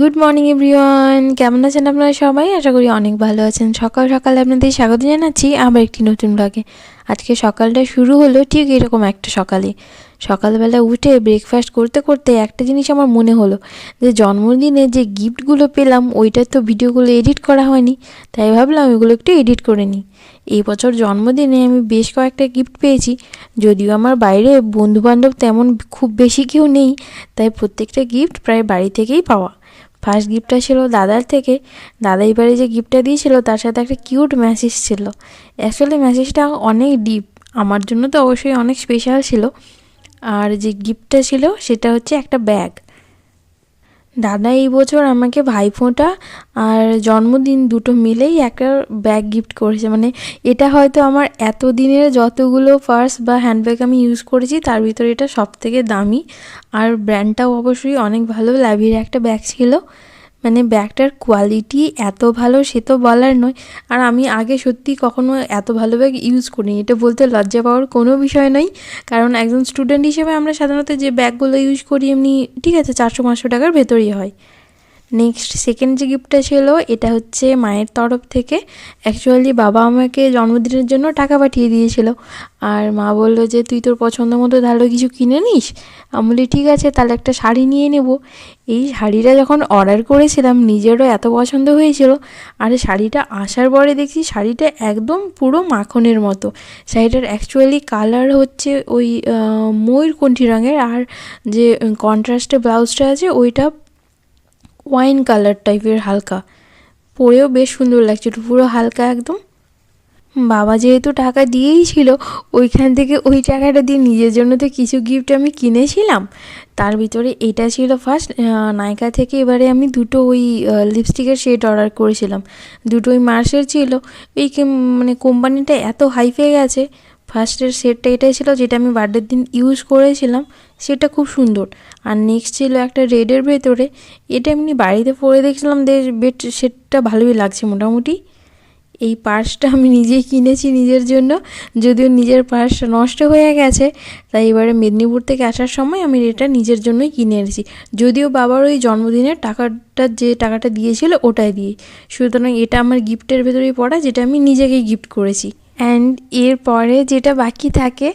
Good morning everyone কেমন আছেন আপনারা সবাই? আশা করি অনেক ভালো আছেন। সকাল সকালে আপনাদের স্বাগত জানাচ্ছি আবার একটি নতুন ব্লগে আজকে সকালটা শুরু হলো ঠিক এরকম একটা সকালে। সকালবেলা উঠে ব্রেকফাস্ট করতে করতে একটা জিনিস আমার মনে হলো যে জন্মদিনে যে গিফটগুলো পেলাম ওইটার তো ভিডিওগুলো এডিট করা হয়নি, তাই ভাবলাম ওইগুলো একটু এডিট করে নিই। এই বছর জন্মদিনে আমি বেশ কয়েকটা গিফট পেয়েছি, যদিও আমার বাইরে বন্ধুবান্ধব তেমন খুব বেশি কেউ নেই, তাই প্রত্যেকটা গিফট প্রায় বাড়ি থেকেই পাওয়া। ফার্স্ট গিফটটা ছিল দাদার থেকে। দাদা এবারে যে গিফটটা দিয়েছিল, তার সাথে একটা কিউট মেসেজ ছিল। অ্যাকচুয়ালি মেসেজটা অনেক ডিপ আমার জন্য তো অবশ্যই অনেক স্পেশাল ছিল। আর যে গিফটটা ছিল, সেটা হচ্ছে একটা ব্যাগ দাদা এই বছর আমাকে ভাইফোঁটা আর জন্মদিন দুটো মিলেই একটা ব্যাগ গিফট করেছে। মানে এটা হয়তো আমার এত দিনের যতগুলো পার্স বা হ্যান্ডব্যাগ আমি ইউজ করেছি, তার ভিতরে এটা সব থেকে দামি। আর ব্র্যান্ডটাও অবশ্যই অনেক ভালো ল্যাভির একটা ব্যাগ ছিল। মানে ব্যাগটার কোয়ালিটি এত ভালো সে তো বলার নয়। আর আমি আগে সত্যি কখনো এত ভালো ব্যাগ ইউজ করিনি। এটা বলতে লজ্জা পাওয়ার কোনো বিষয় নয় কারণ একজন স্টুডেন্ট হিসেবে আমরা সাধারণত যে ব্যাগগুলো ইউজ করি এমনি, ঠিক আছে, চারশো, পাঁচশো টাকার ভেতরেই হয়। নেক্সট সেকেন্ড যে গিফটটা ছিল, এটা হচ্ছে মায়ের তরফ থেকে। অ্যাকচুয়ালি বাবা আমাকে জন্মদিনের জন্য টাকা পাঠিয়ে দিয়েছিল। আর মা বলল যে, তুই তোর পছন্দ মতো ভালো কিছু কিনে নিস? আমি বলি, ঠিক আছে, তাহলে একটা শাড়ি নিয়ে নেব। এই শাড়িটা যখন অর্ডার করেছিলাম, নিজেরও এত পছন্দ হয়েছিল। আর শাড়িটা আসার পরে দেখি শাড়িটা একদম পুরো মাখনের মতো। শাড়িটার অ্যাকচুয়ালি কালার হচ্ছে ওই ময়ূরকণ্ঠী রঙের। আর যে কন্ট্রাস্টে ব্লাউজটা আছে, ওইটা ওয়াইন কালার টাইপের হালকা। পরেও বেশ সুন্দর লাগছিল পুরো হালকা একদম। বাবা যেহেতু টাকা দিয়েই ছিল, ওইখান থেকে ওই টাকাটা দিয়ে নিজের জন্য তো কিছু গিফট আমি কিনেছিলাম। তার ভিতরে এটা ছিল ফার্স্ট নায়িকা থেকে এবারে আমি দুটো ওই লিপস্টিকের শেড অর্ডার করেছিলাম। দুটো ওই মার্সের ছিল। এই মানে কোম্পানিটা এত হাইফে গেছে ফার্স্টের সেটটা এটাই ছিল যেটা আমি বার্থডের দিন ইউজ করেছিলাম, সেটা খুব সুন্দর। আর নেক্সট ছিল একটা রেডের ভেতরে, এটা এমনি বাড়িতে পরে দেখছিলাম বেড সেটটা ভালোই লাগছে মোটামুটি। এই পার্সটা আমি নিজেই কিনেছি নিজের জন্য, যদিও নিজের পার্স নষ্ট হয়ে গেছে, তাই এবারে মেদিনীপুর থেকে আসার সময় আমি এটা নিজের জন্যই কিনে এনেছি। যদিও বাবার ওই জন্মদিনের টাকাটা যে টাকাটা দিয়েছিল ওটাই দিয়ে। সুতরাং এটা আমার গিফটের ভেতরেই পড়া, যেটা আমি নিজেকেই গিফট করেছি। অ্যান্ড এরপরে যেটা বাকি থাকে,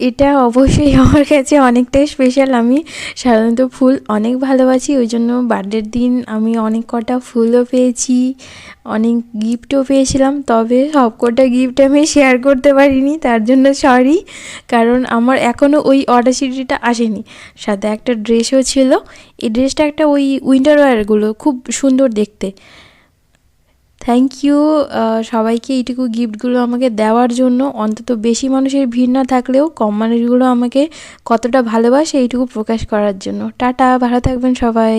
এটা অবশ্যই আমার কাছে অনেকটাই স্পেশাল আমি সাধারণত ফুল অনেক ভালোবাসি, ওই জন্য বার্থডের দিন আমি অনেক কটা ফুলও পেয়েছি, অনেক গিফটও পেয়েছিলাম, তবে সব কটা গিফট আমি শেয়ার করতে পারিনি, তার জন্য সরি কারণ আমার এখনও ওই অর্ডারসিটিটা আসেনি। সাথে একটা ড্রেসও ছিল, এই ড্রেসটা একটা ওই উইন্টার ওয়্যারগুলো খুব সুন্দর দেখতে। থ্যাংক ইউ সবাইকে এইটুকু গিফটগুলো আমাকে দেওয়ার জন্য। অন্তত বেশি মানুষের ভিড় না থাকলেও কম মানুষগুলো আমাকে কতটা ভালোবাসে এইটুকু প্রকাশ করার জন্য। টাটা, ভালো থাকবেন সবাই।